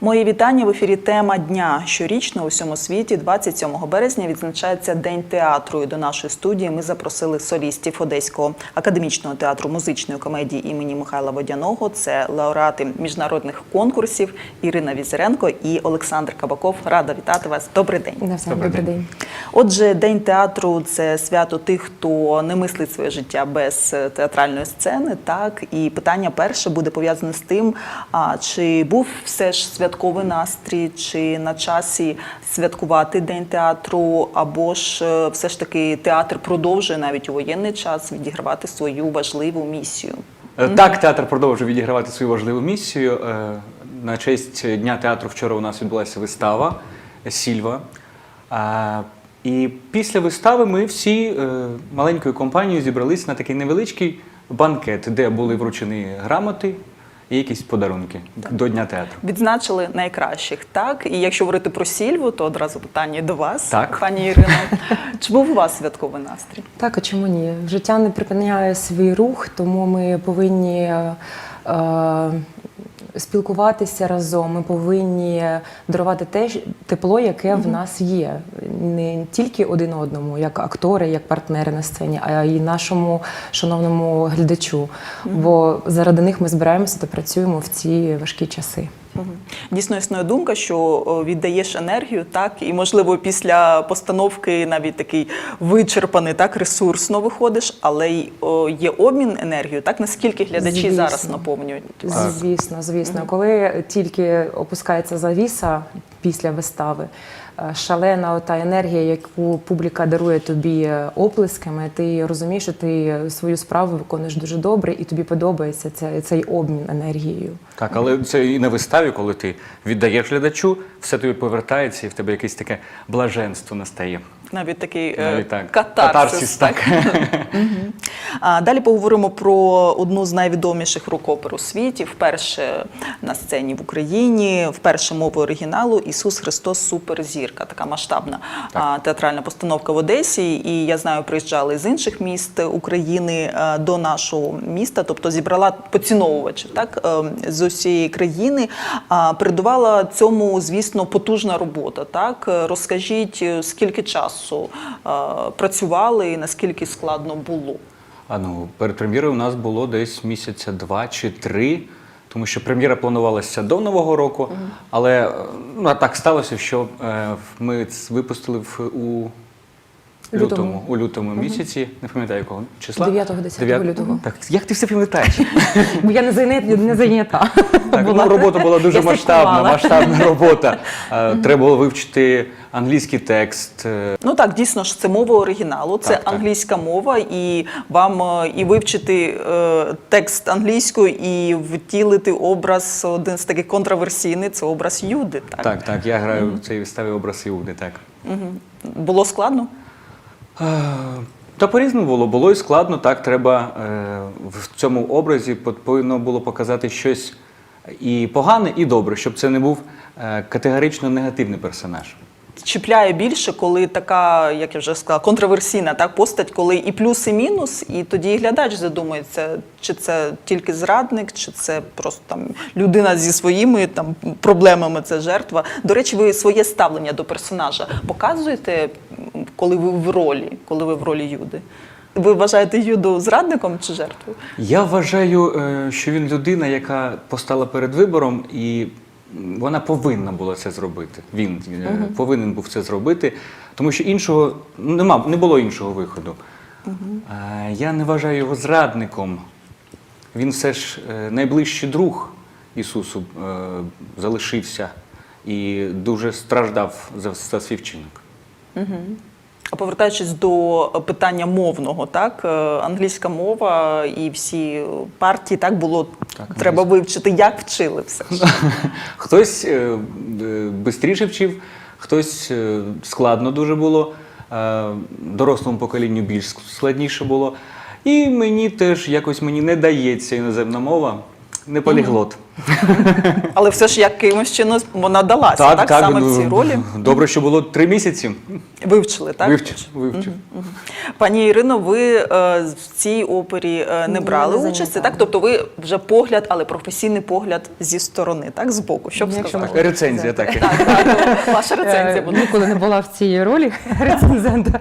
Мої вітання в ефірі. Тема дня щорічно у всьому світі, 27 березня, відзначається День театру. І до нашої студії ми запросили солістів Одеського академічного театру музичної комедії імені Михайла Водяного. Це лауреати міжнародних конкурсів Ірина Візеренко і Олександр Кабаков. Рада вітати вас. Добрий день. Добрий день. Отже, День театру це свято тих, хто не мислить своє життя без е, театральної сцени. Так і питання перше буде пов'язане з тим, а чи був все ж святковий настрій, чи на часі святкувати День театру, або ж е, все ж таки театр продовжує навіть у воєнний час відігравати свою важливу місію. Е, Так, театр продовжує відігравати свою важливу місію. На честь Дня театру вчора у нас відбулася вистава Сільва. І після вистави ми всі е, маленькою компанією зібрались на такий невеличкий банкет, де були вручені грамоти і якісь подарунки до Дня театру. Відзначили найкращих, так і якщо говорити про сільву, то одразу питання до вас, Так. пані Ірино. Чи був у вас святковий настрій? Так, а чому ні? Життя не припиняє свій рух, тому ми повинні е, е, спілкуватися разом. Ми повинні дарувати те тепло, яке в нас є. Не тільки один одному, як актори, як партнери на сцені, а й нашому шановному глядачу. Бо заради них ми збираємося та працюємо в ці важкі часи. Дійсно існує думка, що віддаєш енергію, так і можливо після постановки навіть такий вичерпаний, так ресурсно виходиш, але й о, є обмін енергією. Так наскільки глядачі Звісно. зараз наповнюють Так. Звісно, звісно. Коли тільки опускається завіса після вистави, шалена ота енергія, яку публіка дарує тобі е, оплесками, ти розумієш, що ти свою справу виконуєш дуже добре, і тобі подобається цей, цей обмін енергією. Так, але це і на виставі, коли ти віддаєш глядачу, все тобі повертається, і в тебе якесь таке блаженство настає. Навіть такий е, Навіть так. катарсис. Катарсис, так. А далі поговоримо про одну з найвідоміших рок-опер у світі. Вперше на сцені в Україні, вперше мовою оригіналу Ісус Христос Суперзірка. Така масштабна а, театральна постановка в Одесі. І я знаю, приїжджали з інших міст України до нашого міста, тобто зібрала поціновувачів так е, з усієї країни. Передувала цьому, звісно, потужна робота. Так розкажіть, е, скільки часу е, працювали і наскільки складно було. А ну, перед прем'єрою у нас було десь місяця два чи три, тому що прем'єра планувалася до Нового року, але е, ну, а так сталося, що е, ми випустили в, у Лютому. лютому, у лютому місяці, не пам'ятаю якого числа. 9-10 Дев'ят- лютого. Так, як ти все пам'ятаєш? Бо я не зайнята, не зайнята. Так, Була. ну, робота була дуже Я масштабна, масштабна робота. Треба було вивчити англійський текст. е, Ну так, дійсно ж, це мова оригіналу, це Так, так. англійська мова, і вам е, і вивчити е, текст англійською, і втілити образ один з таких контроверсійний це образ Юди. Так, Так, так, я граю в цій виставі образ Іуди, так. Мгм. було складно. Та по-різному було. Було і складно, так треба е, в цьому образі повинно було показати щось і погане, і добре, щоб це не був е, категорично негативний персонаж. Чіпляє більше, коли така, як я вже сказала, контроверсійна так постать, коли і плюс, і мінус, і тоді глядач задумується, чи це тільки зрадник, чи це просто там людина зі своїми там проблемами, це жертва. До речі, ви своє ставлення до персонажа показуєте, коли ви в ролі, коли ви в ролі Юди. Ви вважаєте Юду зрадником чи жертвою? Я вважаю, е, що він людина, яка постала перед вибором, і вона повинна була це зробити. Він е, повинен був це зробити, тому що іншого нема, не було іншого виходу. Е, Я не вважаю його зрадником. Він все ж е, найближчий друг Ісусу залишився і дуже страждав за, за свій вчинок. А повертаючись до питання мовного, так е, англійська мова і всі партії так було Так, треба вивчити. Як вчили все? Хтось е, е, швидше вчив, хтось е, складно дуже було, е, дорослому поколінню більш складніше було. І мені теж якось мені не дається іноземна мова, не поліглот. Але все ж якимось чином вона далася, так, саме в цій ну, ролі. Добре, що було три місяці. Вивчили, так? Вивчив, вивчив. Пані Ірино, ви е, в цій опері е, не брали не участі, зайнята. так? Тобто ви вже погляд, але професійний погляд зі сторони, так? Збоку. Що б Якщо сказали? можна. Рецензія так. Так, так, ваша рецензія Е, буде. Ніколи не була в цій ролі рецензента.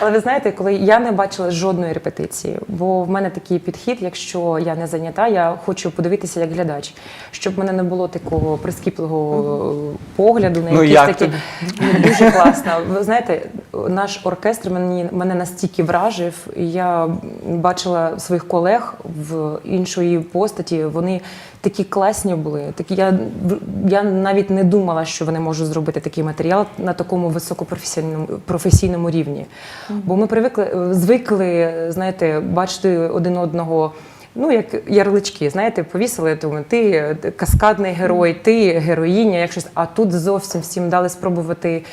Але ви знаєте, коли я не бачила жодної репетиції, бо в мене такий підхід, якщо я не зайнята, я хочу подивитися як глядач, щоб в мене не було такого прискіпливого погляду на Ну, якісь як такі? Ну, дуже класно. Ви знаєте, наш оркестр мені мене настільки вражив. і Я бачила своїх колег в іншої постаті. Вони такі класні були. Такі я, я навіть не думала, що вони можуть зробити такий матеріал на такому високопрофесійному професійному рівні. Бо ми привикли звикли, знаєте, бачити один одного. Ну, як ярлички, знаєте, повісили, думаю, ти е, каскадний герой, ти героїня, як щось. А тут зовсім всім дали спробувати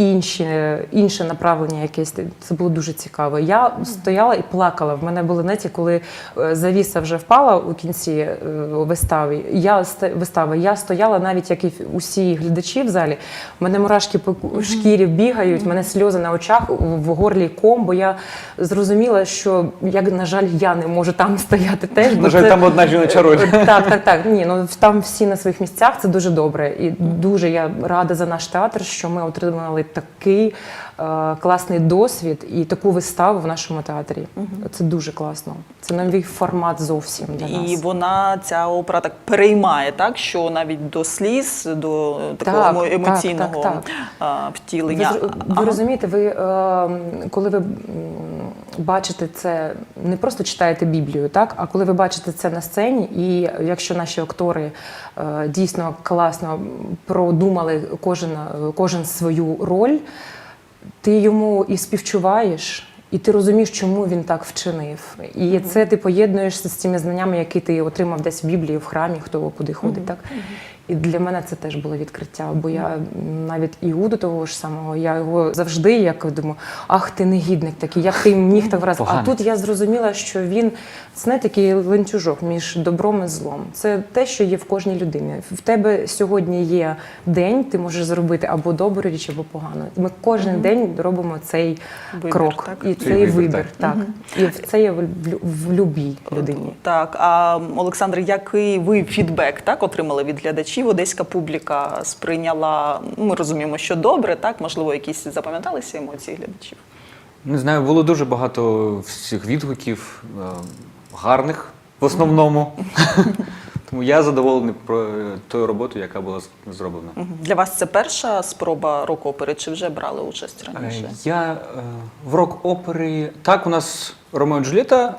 інші, інше направлення якесь. Це було дуже цікаво. Я стояла і плакала. В мене були знаєте, коли е, завіса вже впала у кінці е, вистави. Я вистави. Я стояла навіть як і усі глядачі в залі. У мене мурашки по шкірі бігають, в мене сльози на очах, в горлі ком, бо я зрозуміла, що як на жаль, я не можу там стояти теж. На жаль, це- там одна жіноча роль. так, так, так. Ні, ну там всі на своїх місцях. Це дуже добре. І дуже я рада за наш театр, що ми отримали такий е, класний досвід і таку виставу в нашому театрі. Це дуже класно. Це новий формат зовсім для І вона ця опера так переймає, так що навіть до сліз, до такого Так, емоційного так, так, Ви, втілення. зр- ви Ага. розумієте, ви е, коли ви бачите це, не просто читаєте Біблію, так а коли ви бачите це на сцені, і якщо наші актори е, дійсно класно продумали кожен, кожен свою роль, ти йому і співчуваєш. І ти розумієш, чому він так вчинив. І це ти поєднуєшся з цими знаннями, які ти отримав десь в Біблії, в храмі, хто куди ходить. Так? І для мене це теж було відкриття. Бо я навіть Іуду того ж самого, я його завжди як думаю, ах, ти негідник такий, як ти міг так вразити. А тут я зрозуміла, що він це не такий ланцюжок між добром і злом. Це те, що є в кожній людині. В тебе сьогодні є день, ти можеш зробити або добру річ, або погану. Ми кожен день робимо цей Вибір, крок так? і Цей цей вибір, вибір. Так. І в- це є в, в любій людині. Так, а Олександр, який ви фідбек так отримали від глядачів? Одеська публіка сприйняла. Ми розуміємо, що добре, так можливо, якісь запам'яталися емоції глядачів. Не знаю, було дуже багато всіх відгуків, е, гарних в основному. Тому я задоволений про е, тою роботою, яка була зроблена. Для вас це перша спроба рок-опери, чи вже брали участь Е, раніше? Я е, в рок-опері. Так, у нас Ромео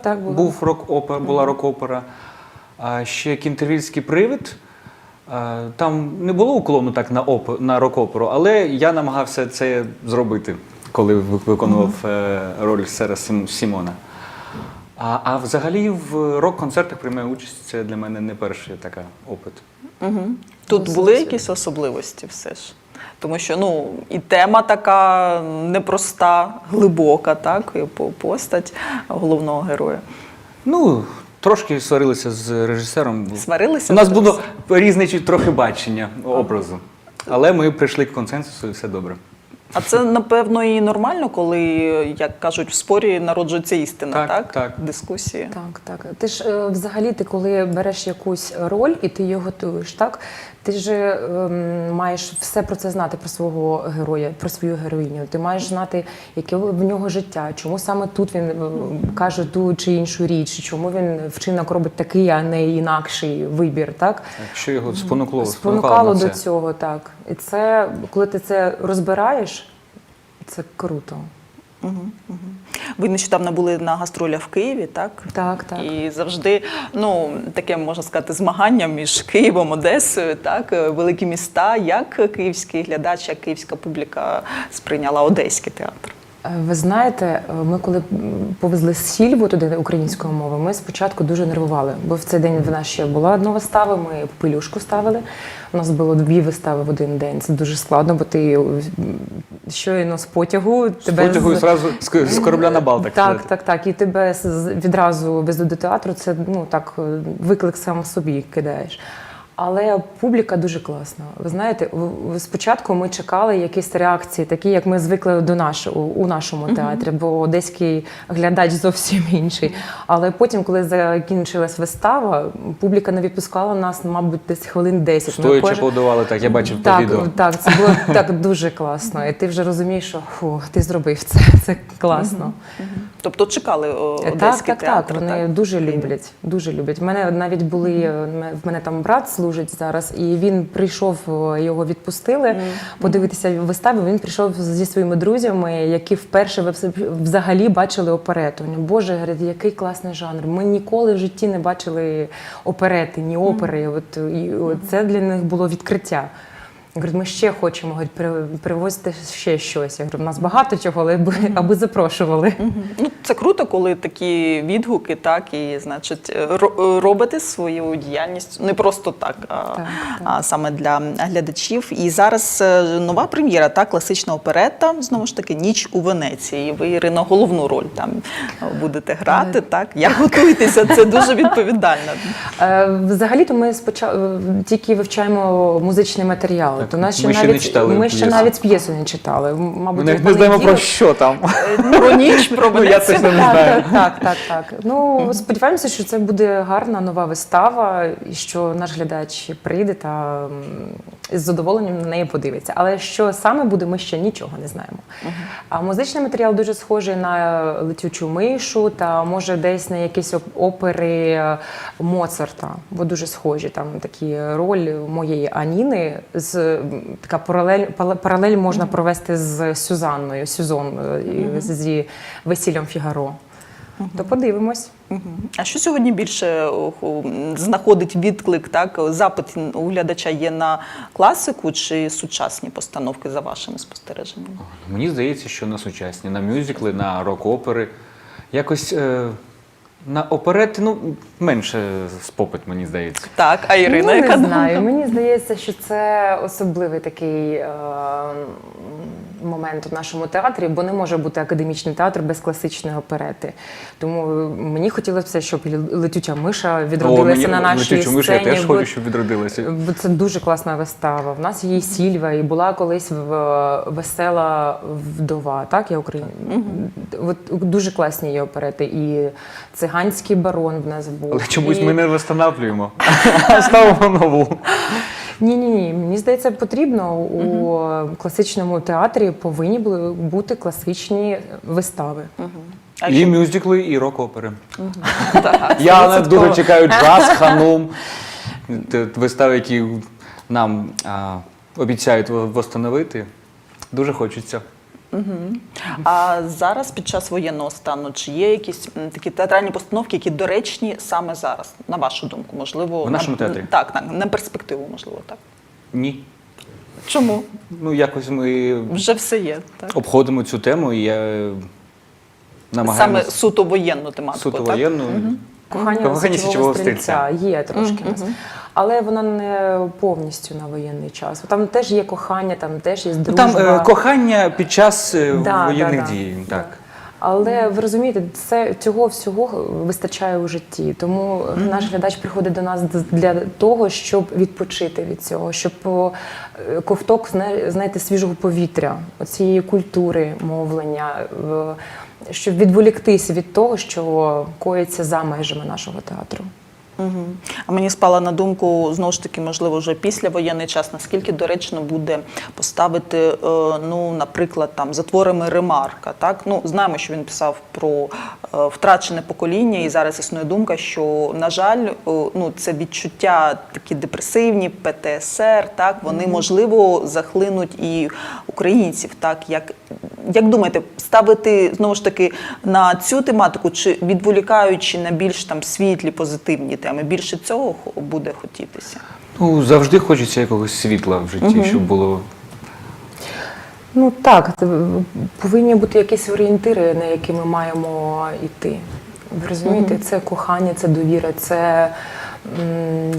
було. був рок-опера, була рок-опера. А ще кінтервільський привид. Там не було уклону так на, оп... на рок-оперу, але я намагався це зробити, коли ви- виконував е, роль Сера Сім- Сімона. А, а взагалі в рок-концертах приймаю участь. Це для мене не перший така опит. Угу. Тут були якісь особливості все ж. Тому що ну, і тема така непроста, глибока, так, і по- постать головного героя. Ну, трошки сварилися з режисером. Сварилися? У нас було різне трохи бачення образу. Але ми прийшли к консенсусу і все добре. А це, напевно, і нормально, коли, як кажуть, в спорі народжується істина, так? Так, так. Дискусії. Так, так. Ти ж е, взагалі, ти коли береш якусь роль і ти її готуєш, так? Ти ж ем, маєш все про це знати про свого героя, про свою героїню. Ти маєш знати, яке в нього життя, чому саме тут він е, каже ту чи іншу річ, чому він вчинок робить такий, а не інакший вибір, так? Що його спонукло, Спонукало до цього, так. І це, коли ти це розбираєш, це круто. Ви нещодавно були на гастролях в Києві, так? Так, так. І завжди, ну, таке можна сказати, змагання між Києвом, Одесою, так, е, великі міста. Як київський глядач, як київська публіка сприйняла одеський театр? Ви знаєте, ми коли повезли сільву туди українською мовою, ми спочатку дуже нервували, бо в цей день в нас ще була одна вистава, ми пилюшку ставили. У нас було дві вистави в один день. Це дуже складно, бо ти щойно з потягу З тебе потягу і зразу з, з корабля на бал, так, так, сказати. так, так. І тебе з- з- відразу везуть до театру. Це ну так виклик сам собі кидаєш. Але публіка дуже класна. Ви знаєте, спочатку ми чекали якісь реакції, такі як ми звикли до нашого у нашому театрі, бо одеський глядач зовсім інший. Але потім, коли закінчилась вистава, публіка не відпускала нас, мабуть, десь хвилин 10. Стоячи кожен- аплодували, так, я бачив по так, відео. так, це було так дуже класно. І ти вже розумієш, що фу, ти зробив це. Це класно. Тобто чекали о, Так, так, театр. так. Вони дуже люблять. Дуже люблять. Мене навіть були е, в мене там брат служить зараз, і він прийшов, е, його відпустили подивитися виставу. Він прийшов зі своїми друзями, які вперше взагалі бачили оперету. Боже, говорить, який класний жанр. Ми ніколи в житті не бачили оперети, ні опери. От і це для них було відкриття. Говорить, ми ще хочемо говорить, при- привозити ще щось. Я говорю, у нас багато чого, але аби, аби запрошували. Ну, це круто, коли такі відгуки, так, і, значить, ро- робите свою діяльність не просто так, а, так. а саме для глядачів. І зараз е, нова прем'єра, так, класична оперета, знову ж таки, ніч у Венеції. І ви, Ірина, головну роль там е, будете грати. Так, як готуєтеся? Це дуже відповідально. Е, Взагалі-то ми спочатку тільки вивчаємо музичний матеріал. Так, То нас ще ми ще не навіть читали ми ще п'єсу. навіть п'єсу не читали. Мабуть, Ми навіть не знаємо про що там. Про ніч, про Ну, я точно не знаю. так, так, так, так. Ну сподіваємося, що це буде гарна нова вистава, і що наш глядач прийде та м, з задоволенням на неї подивиться. Але що саме буде, ми ще нічого не знаємо. А музичний матеріал дуже схожий на летючу мишу та може десь на якісь оп- опери е, Моцарта, бо дуже схожі. Там такі роль моєї Аніни з така паралель, паралель можна провести з Сюзанною, Сюзон е, зі весіллям Фігаро. То подивимось. А що сьогодні більше м, знаходить відклик? Так, запит у глядача є на класику чи сучасні постановки за вашими спостереженнями? Мені здається, що на сучасні, на мюзикли, на рок-опери. Якось е, на оперети, ну, менше спопит, мені здається. Так, а Ірина, ну, яка не думка? знаю. Мені здається, що це особливий такий е, момент у нашому театрі, бо не може бути академічний театр без класичної оперети. Тому мені хотілося, щоб летюча миша відродилася на нашій летючу мишу, я теж хочу, щоб відродилася. Бо це дуже класна вистава. В нас є Сільва, і була колись в весела вдова, так я Україна. От дуже класні є оперети. І циганський барон в нас був. Але чомусь і... ми не встановлюємо. Ставимо нову. Ні, ні, ні. Мені здається, потрібно у класичному театрі повинні були бути класичні вистави. А І що- мюзикли, і рок-опери. Так, Я дуже чекаю джаз, ханум, вистави, які нам а, обіцяють восстановити. Дуже хочеться. А зараз під час воєнного стану чи є якісь м, такі театральні постановки, які доречні саме зараз, на вашу думку, можливо, В нашому на, театрі? Так, так, на перспективу, можливо, так. Ні. Чому? Ну, якось ми Вже все є, так? обходимо цю тему, і я Саме намагаємося суто воєнну тематику, суто так? воєнну. Кохання, Кохання січового стрільця стрільця. є трошки. у нас. Але вона не повністю на воєнний час. Там теж є кохання, там теж є Ну, дружба. Там е, кохання під час е, Да, воєнних да, да. дій. Так. Але ви розумієте, це цього всього вистачає у житті. Тому наш глядач приходить до нас для того, щоб відпочити від цього, щоб о, е, ковток зна- знаєте, свіжого повітря, цієї культури мовлення, е, щоб відволіктися від того, що коїться за межами нашого театру. Угу. А мені спала на думку знову ж таки, можливо, вже після воєнний час, наскільки доречно буде поставити, е, ну, наприклад, там за творами Ремарка. Так, ну знаємо, що він писав про е, втрачене покоління, і зараз існує думка, що на жаль, е, ну це відчуття такі депресивні, ПТСР, так вони можливо захлинуть і українців. Так як як думаєте, ставити знову ж таки на цю тематику, чи відволікаючи на більш там світлі, позитивні теми, більше цього буде хотітися? Ну, завжди хочеться якогось світла в житті, щоб було. Ну так, повинні бути якісь орієнтири, на які ми маємо йти. Ви розумієте, це кохання, це довіра, це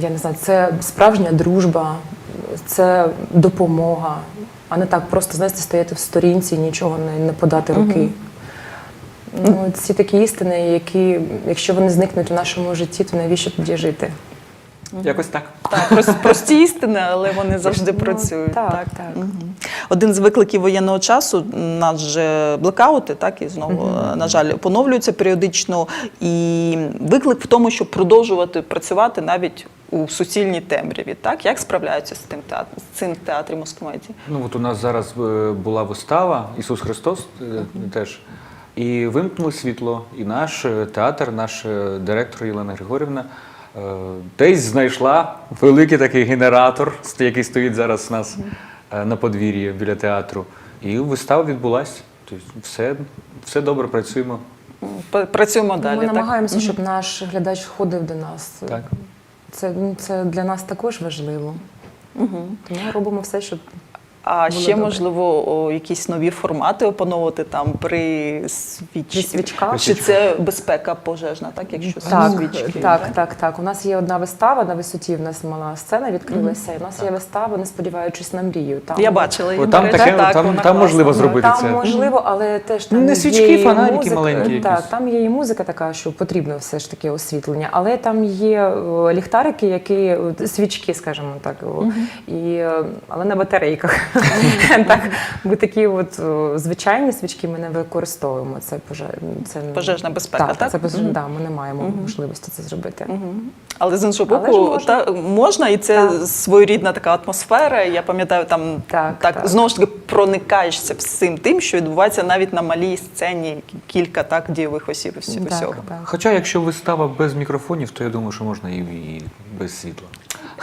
я не знаю, це справжня дружба, це допомога, а не так просто знаєте, стояти в сторінці і нічого не, не подати руки. Ну, ці такі істини, які, якщо вони зникнуть у нашому житті, то навіщо тоді жити? Якось так. Так, прос- прості істини, але вони завжди Ну, працюють. так, так. Мгм. Один з викликів воєнного часу у нас же блекаути, так і знову, е, на жаль, поновлюються періодично. І виклик в тому, щоб продовжувати працювати навіть у суцільній темряві. Так як справляються з тим театр, з цим в театрі Москомедії? Ну от у нас зараз е, була вистава Ісус Христос е, теж. І вимкнули світло, і наш е, театр, наш е, директор Єлена Григорівна десь знайшла великий такий генератор, який стоїть зараз у нас е, на подвір'ї біля театру. І вистава відбулася. Тобто все, все добре працюємо. Працюємо далі. Ми так? намагаємося, щоб наш глядач ходив до нас. Так. Це, ну, це для нас також важливо. Тому робимо все, щоб А Було ще добре. можливо о, якісь нові формати опановувати там при свіч... Свічках. Чи це безпека пожежна, так? Якщо Так, свічки. так, да? так, так. У нас є одна вистава на висоті. В нас мала сцена відкрилася. І у нас є вистава, не сподіваючись на мрію. Там Я бачила її. Там таке- так, там- там можливо зробити там це. можливо, але теж там Не свічки, і фонарики музика. маленькі Так, якісь. там є і музика така, що потрібно все ж таки освітлення, але там є е, ліхтарики, які е, свічки, скажімо так, о, і, е, але на батарейках. так, ми такі от звичайні свічки ми не використовуємо. Це поже... це Пожежна безпека, так? Це пожежна, да, ми не маємо можливості це зробити. Але з іншого боку, можна. та, можна, і це Так. своєрідна така атмосфера. Я пам'ятаю, там Так, так. знову ж таки проникаєшся всім тим, що відбувається навіть на малій сцені кілька так дійових осіб всі- Так, всього. так. Хоча, якщо вистава без мікрофонів, то я думаю, що можна і, і без світла.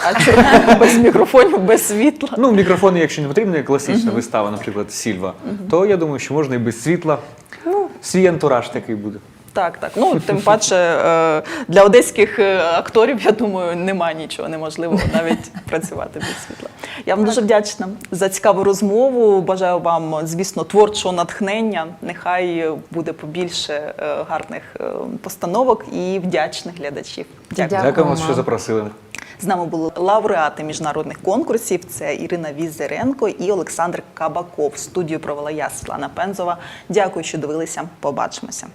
А чому без мікрофонів, без світла? Ну, мікрофони, якщо не потрібна класична вистава, наприклад, Сільва, то я думаю, що можна і без світла. Ну, свій антураж такий буде. Так, так. Ну тим паче е, для одеських е, акторів, я думаю, немає нічого неможливого навіть працювати без світла. Я вам дуже вдячна за цікаву розмову. Бажаю вам, звісно, творчого натхнення. Нехай буде побільше е, гарних постановок і вдячних глядачів. Дякую. Дякую. Дякуємо, вам. що запросили. З нами були лауреати міжнародних конкурсів. Це Ірина Візеренко і Олександр Кабаков. Студію провела я Світлана Пензова. Дякую, що дивилися. Побачимося.